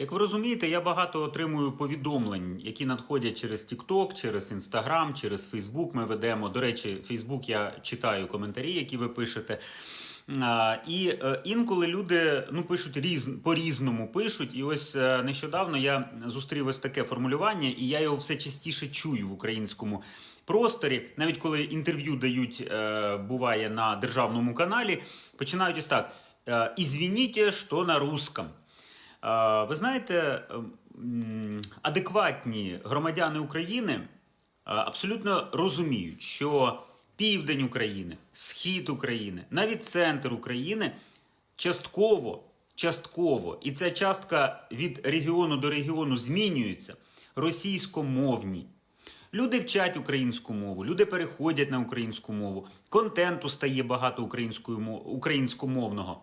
Як ви розумієте, я багато отримую повідомлень, які надходять через TikTok, через Instagram, через Facebook. Ми ведемо. До речі, Facebook я читаю коментарі, які ви пишете. І е, інколи люди ну, пишуть різ, по-різному пишуть. І ось е, нещодавно я зустрів ось таке формулювання, і я його все частіше чую в українському просторі. Навіть коли інтерв'ю дають, е, буває на державному каналі, починають ось так: «Ізвініть, що на русском. Ви знаєте, адекватні громадяни України е, абсолютно розуміють, що південь України, схід України, навіть центр України частково, частково, і ця частка від регіону до регіону змінюється російськомовні. Люди вчать українську мову, люди переходять на українську мову, контенту стає багато українською українськомовного.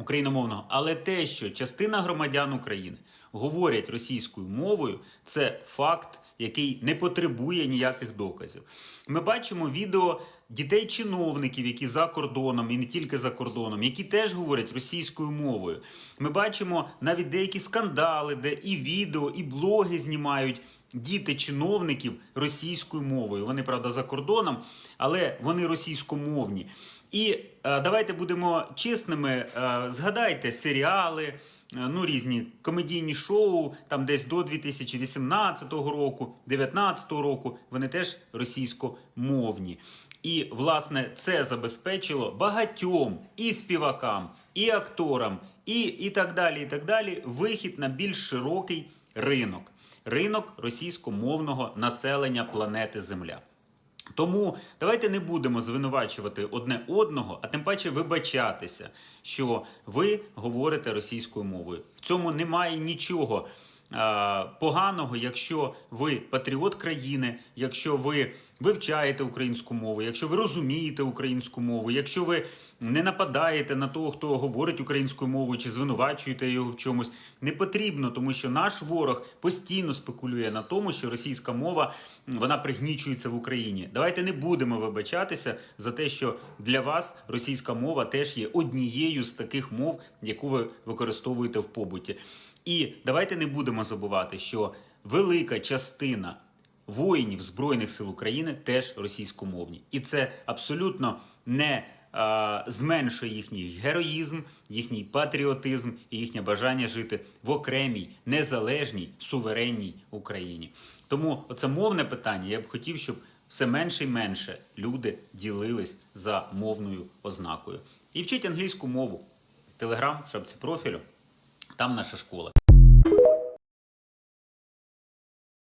Україномовного, але те, що частина громадян України говорять російською мовою, це факт, який не потребує ніяких доказів. Ми бачимо відео дітей-чиновників, які за кордоном і не тільки за кордоном, які теж говорять російською мовою. Ми бачимо навіть деякі скандали, де і відео, і блоги знімають діти чиновників російською мовою. Вони, правда, за кордоном, але вони російськомовні. І е, давайте будемо чесними. Е, згадайте серіали, е, ну різні комедійні шоу, там десь до 2018 року, 2019 року. Вони теж російськомовні. І власне це забезпечило багатьом і співакам, і акторам, і, і так далі, і так далі, вихід на більш широкий ринок. Ринок російськомовного населення планети Земля. Тому давайте не будемо звинувачувати одне одного, а тим паче вибачатися, що ви говорите російською мовою. В цьому немає нічого поганого, якщо ви патріот країни, якщо ви вивчаєте українську мову, якщо ви розумієте українську мову, якщо ви не нападаєте на того, хто говорить українською мовою чи звинувачуєте його в чомусь, не потрібно, тому що наш ворог постійно спекулює на тому, що російська мова вона пригнічується в Україні. Давайте не будемо вибачатися за те, що для вас російська мова теж є однією з таких мов, яку ви використовуєте в побуті. І давайте не будемо забувати, що велика частина воїнів Збройних сил України теж російськомовні. І це абсолютно не е, зменшує їхній героїзм, їхній патріотизм і їхнє бажання жити в окремій, незалежній, суверенній Україні. Тому оце мовне питання. Я б хотів, щоб все менше і менше люди ділились за мовною ознакою. І вчіть англійську мову. Телеграм, шапці профілю, там наша школа.